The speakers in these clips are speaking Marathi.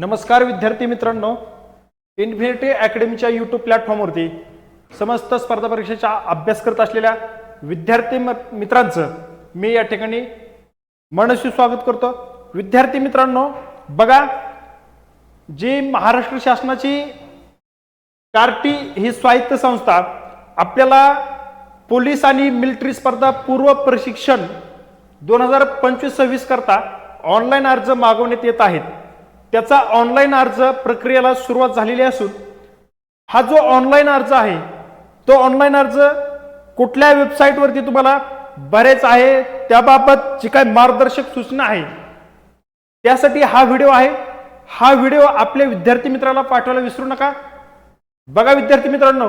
नमस्कार विद्यार्थी मित्रांनो इन्फिनिटी अकॅडमीच्या यूट्यूब प्लॅटफॉर्मवरती समस्त स्पर्धा परीक्षेचा अभ्यास करत असलेल्या विद्यार्थी म- मित्रांचं मी या ठिकाणी मनस्वी स्वागत करतो. विद्यार्थी मित्रांनो बघा जी महाराष्ट्र शासनाची कार्टी ही स्वायत्त संस्था आपल्याला पोलीस आणि मिलिटरी स्पर्धा पूर्व प्रशिक्षण दोन हजार पंचवीस सव्वीस करता ऑनलाईन अर्ज मागवण्यात येत आहेत. त्याचा ऑनलाईन अर्ज प्रक्रियेला सुरुवात झालेली असून हा जो ऑनलाईन अर्ज आहे तो ऑनलाईन अर्ज कुठल्या वेबसाईटवरती तुम्हाला बरेच आहे त्याबाबत जी काही मार्गदर्शक सूचना आहे त्यासाठी हा व्हिडिओ आहे. हा व्हिडिओ आपल्या विद्यार्थी मित्राला पाठवायला विसरू नका. बघा विद्यार्थी मित्रांनो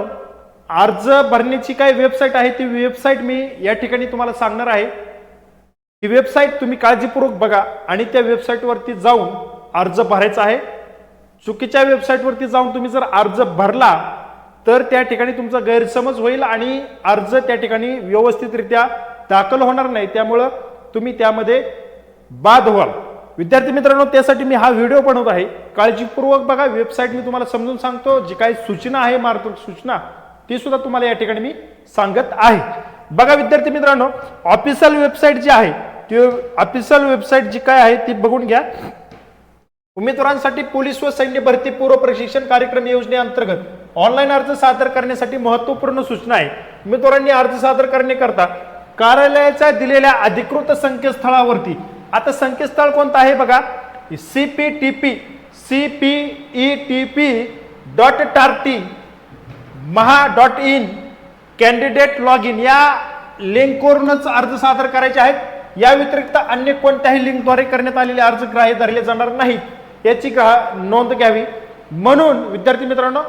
अर्ज भरण्याची काय वेबसाईट आहे ती वेबसाईट मी या ठिकाणी तुम्हाला सांगणार आहे. ही वेबसाईट तुम्ही काळजीपूर्वक बघा आणि त्या वेबसाईटवरती जाऊन अर्ज भरायचा आहे. चुकीच्या वेबसाईटवरती जाऊन तुम्ही जर अर्ज भरला तर त्या ठिकाणी तुमचा गैरसमज होईल आणि अर्ज त्या ठिकाणी व्यवस्थितरित्या दाखल होणार नाही. त्यामुळं तुम्ही त्यामध्ये बाद व्हाल. विद्यार्थी मित्रांनो त्यासाठी मी हा व्हिडिओ बनवत आहे. काळजीपूर्वक बघा वेबसाईट मी तुम्हाला समजून सांगतो. जी काही सूचना आहे मार्गदर्शक सूचना ती सुद्धा तुम्हाला या ठिकाणी मी सांगत आहे. बघा विद्यार्थी मित्रांनो ऑफिशियल वेबसाईट जी आहे ती ऑफिशियल वेबसाईट जी काय आहे ती बघून घ्या. उमेदवारांसाठी पोलीस व सैन्य भरती पूर्व प्रशिक्षण कार्यक्रम योजनेअंतर्गत ऑनलाईन अर्ज सादर करण्यासाठी महत्त्वपूर्ण सूचना आहे. उमेदवारांनी अर्ज सादर करण्याकरता कार्यालयाच्या दिलेल्या अधिकृत संकेतस्थळावरती आता संकेतस्थळ कोणतं आहे बघा? C P T P C P E T P dot tarti Maha dot in candidate log in या लिंकवरूनच अर्ज सादर करायचे आहेत. या व्यतिरिक्त अन्य कोणत्याही लिंकद्वारे करण्यात आलेले अर्ज ग्राह्य धरले जाणार नाहीत. याची का नोंद घ्यावी? म्हणून विद्यार्थी मित्रांनो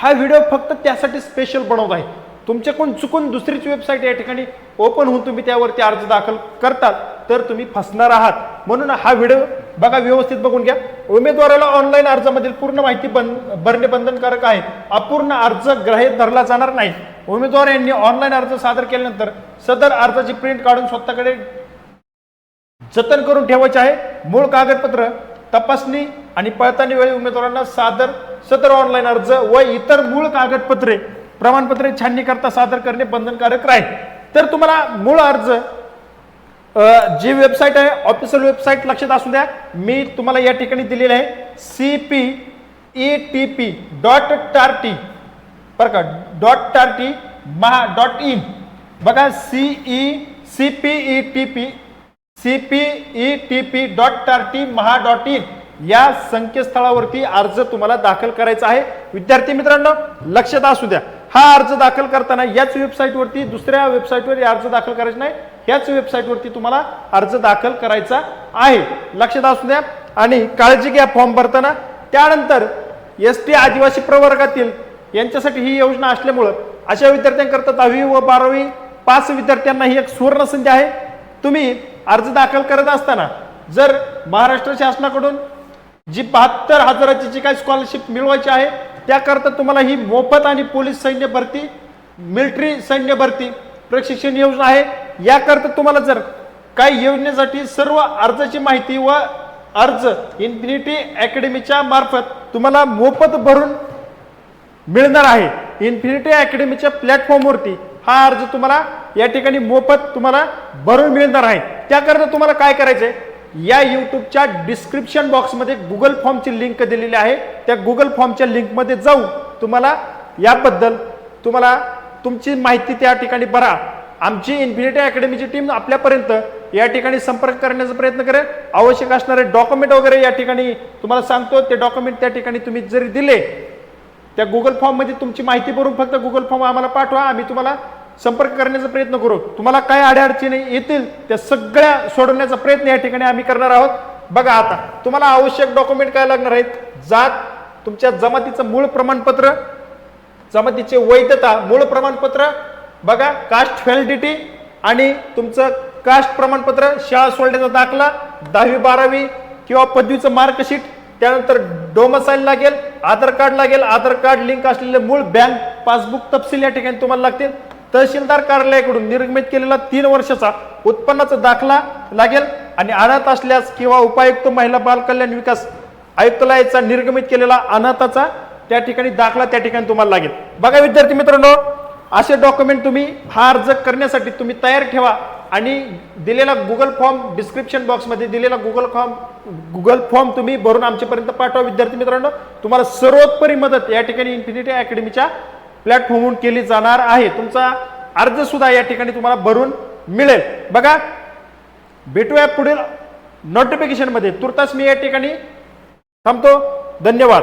हा व्हिडिओ फक्त त्यासाठी स्पेशल बनवत आहे. तुमच्याकडून चुकून दुसरीच वेबसाईट या ठिकाणी ओपन होऊन तुम्ही त्यावरती अर्ज दाखल करतात तर तुम्ही फसणार आहात. म्हणून हा व्हिडिओ बघा व्यवस्थित बघून घ्या. उमेदवाराला ऑनलाईन अर्जामधील पूर्ण माहिती बन भरणे बंधनकारक आहे. अपूर्ण अर्ज ग्राह्य धरला जाणार नाही. उमेदवार यांनी ऑनलाईन अर्ज सादर केल्यानंतर सदर अर्जाची प्रिंट काढून स्वतःकडे जतन करून ठेवायचे आहे. मूळ कागदपत्र तपासणी आणि पळतानी वेळी उमेदवारांना सादर सदर ऑनलाईन अर्ज व इतर मूळ कागदपत्रे प्रमाणपत्रे छाननी करता सादर करणे बंधनकारक राहील. तर तुम्हाला मूळ अर्ज जी वेबसाईट आहे ऑफिशियल वेबसाईट लक्षात असू द्या. मी तुम्हाला या ठिकाणी दिलेली आहे C P E T P dot tarti बरं का dot tarti Maha dot in बघा C E C P E T P C P E T P dot tarti Maha dot in या संकेतस्थळावरती अर्ज तुम्हाला दाखल करायचा आहे. विद्यार्थी मित्रांनो लक्षात असू द्या. हा अर्ज दाखल करताना याच वेबसाईटवरती दुसऱ्या वेबसाईटवर अर्ज दाखल करायचा नाही. याच वेबसाईटवरती तुम्हाला अर्ज दाखल करायचा आहे. लक्षात असू द्या. आणि काळजी घ्या फॉर्म भरताना. त्यानंतर एस टी आदिवासी प्रवर्गातील यांच्यासाठी ही योजना असल्यामुळं अशा विद्यार्थ्यांकरता दहावी व बारावी पाच विद्यार्थ्यांना ही एक सुवर्ण संधी आहे. तुम्ही अर्ज दाखल करत असताना जर महाराष्ट्र शासनाकडून जी बहात्तर हजाराची जी काही स्कॉलरशिप मिळवायची आहे त्याकरता तुम्हाला ही मोफत आणि पोलीस सैन्य भरती मिलिटरी सैन्य भरती प्रशिक्षण योजना आहे. याकरता तुम्हाला जर काही योजनेसाठी सर्व अर्जाची माहिती व अर्ज इन्फिनिटी अकॅडमीच्या मार्फत तुम्हाला मोफत भरून मिळणार आहे. इन्फिनिटी अकॅडमीच्या प्लॅटफॉर्मवरती हा अर्ज तुम्हाला या ठिकाणी मोफत तुम्हाला भरून मिळणार आहे. त्याकरता तुम्हाला काय करायचंय? या युट्यूबच्या डिस्क्रिप्शन बॉक्समध्ये गुगल फॉर्मची लिंक दिलेली आहे. त्या गुगल फॉर्मच्या लिंकमध्ये जाऊन तुम्हाला याबद्दल तुम्हाला तुमची माहिती त्या ठिकाणी भरा. आमची इन्फिनिटी अकॅडमीची टीम आपल्यापर्यंत या ठिकाणी संपर्क करण्याचा प्रयत्न करेल. आवश्यक असणारे डॉक्युमेंट वगैरे या ठिकाणी तुम्हाला सांगतो. ते डॉक्युमेंट त्या ठिकाणी तुम्ही जरी दिले त्या गुगल फॉर्ममध्ये तुमची माहिती भरून फक्त गुगल फॉर्म आम्हाला पाठवा. आम्ही तुम्हाला संपर्क करण्याचा प्रयत्न करू. तुम्हाला काय अडचणी येतील त्या सगळ्या सोडवण्याचा प्रयत्न या ठिकाणी आम्ही करणार आहोत. बघा आता तुम्हाला आवश्यक डॉक्युमेंट काय लागणार आहेत? जात तुमच्या जमातीचं मूळ प्रमाणपत्र जमातीचे वैधता मूळ प्रमाणपत्र बघा कास्ट व्हॅलिडिटी आणि तुमचं कास्ट प्रमाणपत्र शाळा सोडण्याचा दाखला दहावी बारावी किंवा पदवीचं मार्कशीट त्यानंतर डोमसाईल लागेल आधार कार्ड लागेल आधार कार्ड लिंक असलेले मूळ बँक पासबुक तपशील या ठिकाणी तुम्हाला लागतील. तहसीलदार कार्यालयाकडून निर्गमित केलेला तीन वर्षाचा उत्पन्नाचा दाखला लागेल आणि अनाथ असल्यास किंवा उपायुक्त महिला बाल कल्याण विकास आयुक्तालयाचा निर्गमित केलेला अनाथाचा त्या ठिकाणी दाखला त्या ठिकाणी तुम्हाला लागेल. बघा विद्यार्थी मित्रांनो असे डॉक्युमेंट तुम्ही हा अर्ज करण्यासाठी तुम्ही तयार ठेवा आणि दिलेला गुगल फॉर्म डिस्क्रिप्शन बॉक्समध्ये दिलेला गुगल फॉर्म गुगल फॉर्म तुम्ही भरून आमच्यापर्यंत पाठवा विद्यार्थी मित्रांनो. तुम्हाला सर्वोत्परी मदत या ठिकाणी इन्फिनिटी अकॅडमीच्या प्लॅटफॉर्मवरून केली जाणार आहे. तुमचा अर्ज सुद्धा या ठिकाणी तुम्हाला भरून मिळेल. बघा भेटूया पुढील नोटिफिकेशनमध्ये तुर्तास मी या ठिकाणी थांबतो. धन्यवाद.